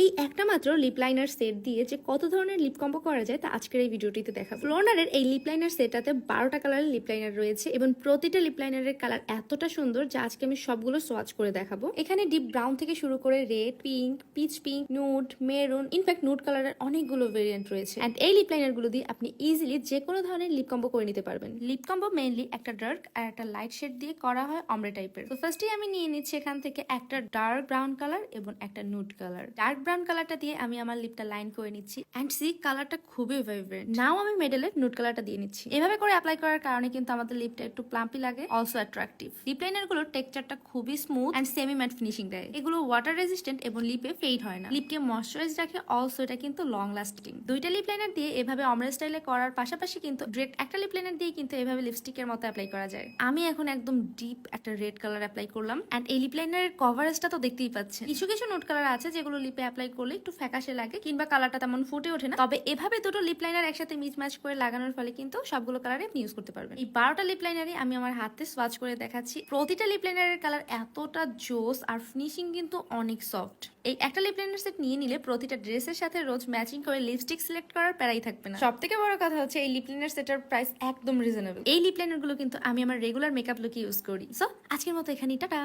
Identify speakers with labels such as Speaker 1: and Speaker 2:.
Speaker 1: এই একটা মাত্র লিপ লাইনার সেট দিয়ে যে কত ধরনের লিপ কম্বো করা যায় তা আজকের এই ভিডিওটিতে দেখাবো। ফ্লোনারের এই লিপ লাইনার সেটটাতে বারোটা কালারের লিপ লাইনার রয়েছে এবং প্রতিটা লিপ লাইনারের কালার এতটা সুন্দর যা আজকে আমি সবগুলো সোয়াচ করে দেখাবো। এখানে ডিপ ব্রাউন থেকে শুরু করে red pink peach pink nude maroon in fact nude কালারের অনেকগুলো ভেরিয়েন্ট রয়েছে। অ্যান্ড এই লিপ লাইনারগুলো দিয়ে আপনি ইজিলি যে কোনো ধরনের লিপ কম্বো করে নিতে পারবেন। লিপ কম্বো মেইনলি একটা ডার্ক আর একটা লাইট শেড দিয়ে করা হয় অমরে টাইপের তো ফার্স্টে আমি নিয়ে নিচ্ছি এখান থেকে একটা ডার্ক ব্রাউন কালার এবং একটা নুড কালার ডার্ক ব্রাউন কালারটা দিয়ে আমি আমার লিপটা লাইন করে নিচ্ছি। অ্যান্ড সি কালারটা খুবই ভাইব্রেন্ট নাও আমি মেডেলের নুড কালারটা দিয়ে নিচ্ছি। এভাবে করে অ্যাপ্লাই করার কারণে কিন্তু আমাদের লিপটা একটু প্লাম্পি লাগে অলসো অ্যাট্রাকটিভ লিপ লাইনারগুলোর টেক্সচারটা খুবই smooth and semi matte finishing দেয়। এগুলো ওয়াটার রেজিস্ট্যান্ট এবং লিপে ফেড হয় না। লিপকে ময়শ্চারাইজ রাখে অলসো এটা কিন্তু লং লাস্টিং দুইটা লিপ লাইনার দিয়ে এভাবে অমরা স্টাইলে করার পাশাপাশি কিন্তু ডিরেক্ট একটা লিপ লাইনার দিয়ে কিন্তু এভাবে লিপস্টিকের মতো অ্যাপ্লাই করা যায়। আমি এখন একদম ডিপ একটা রেড কালার অ্যাপ্লাই করলাম। অ্যান্ড এই লিপ লাইনারের কভারেজটা তো দেখতেই পাচ্ছেন। কিছু কিছু নোট কালার আছে যেগুলো লিপে অ্যাপ্লাই করলে একটু ফ্যাকাশে লাগে কিংবা কালারটা তেমন ফুটে ওঠে না। তবে এভাবে দুটো লিপ লাইনার একসাথে মিচ ম্যাচ করে লাগানোর ফলে কিন্তু সবগুলো কালারে আপনি ইউজ করতে পারবেন। এই বারোটা লিপ লাইনারে আমি আমার হাতে সোয়াচ করে দেখাচ্ছি। প্রতিটা লিপ লাইনারের কালার এতটা জোস আর ফিনিশিং কিন্তু অনেক সফট এই একটা লিপ লাইনার সেট নিয়ে নিলে প্রতিটা ড্রেসের সাথে রোজ ম্যাচিং করে লিপস্টিক সিলেক্ট করার প্যারাই থাকবে না। সব থেকে বড় কথা হচ্ছে এই লিপ লাইনার সেটার প্রাইস একদম রিজনেবল এই লিপ লাইনারগুলো কিন্তু আমি আমার রেগুলার মেকআপ লুকে ইউজ করি। সো আজকের মতো এখানেই, টাটা!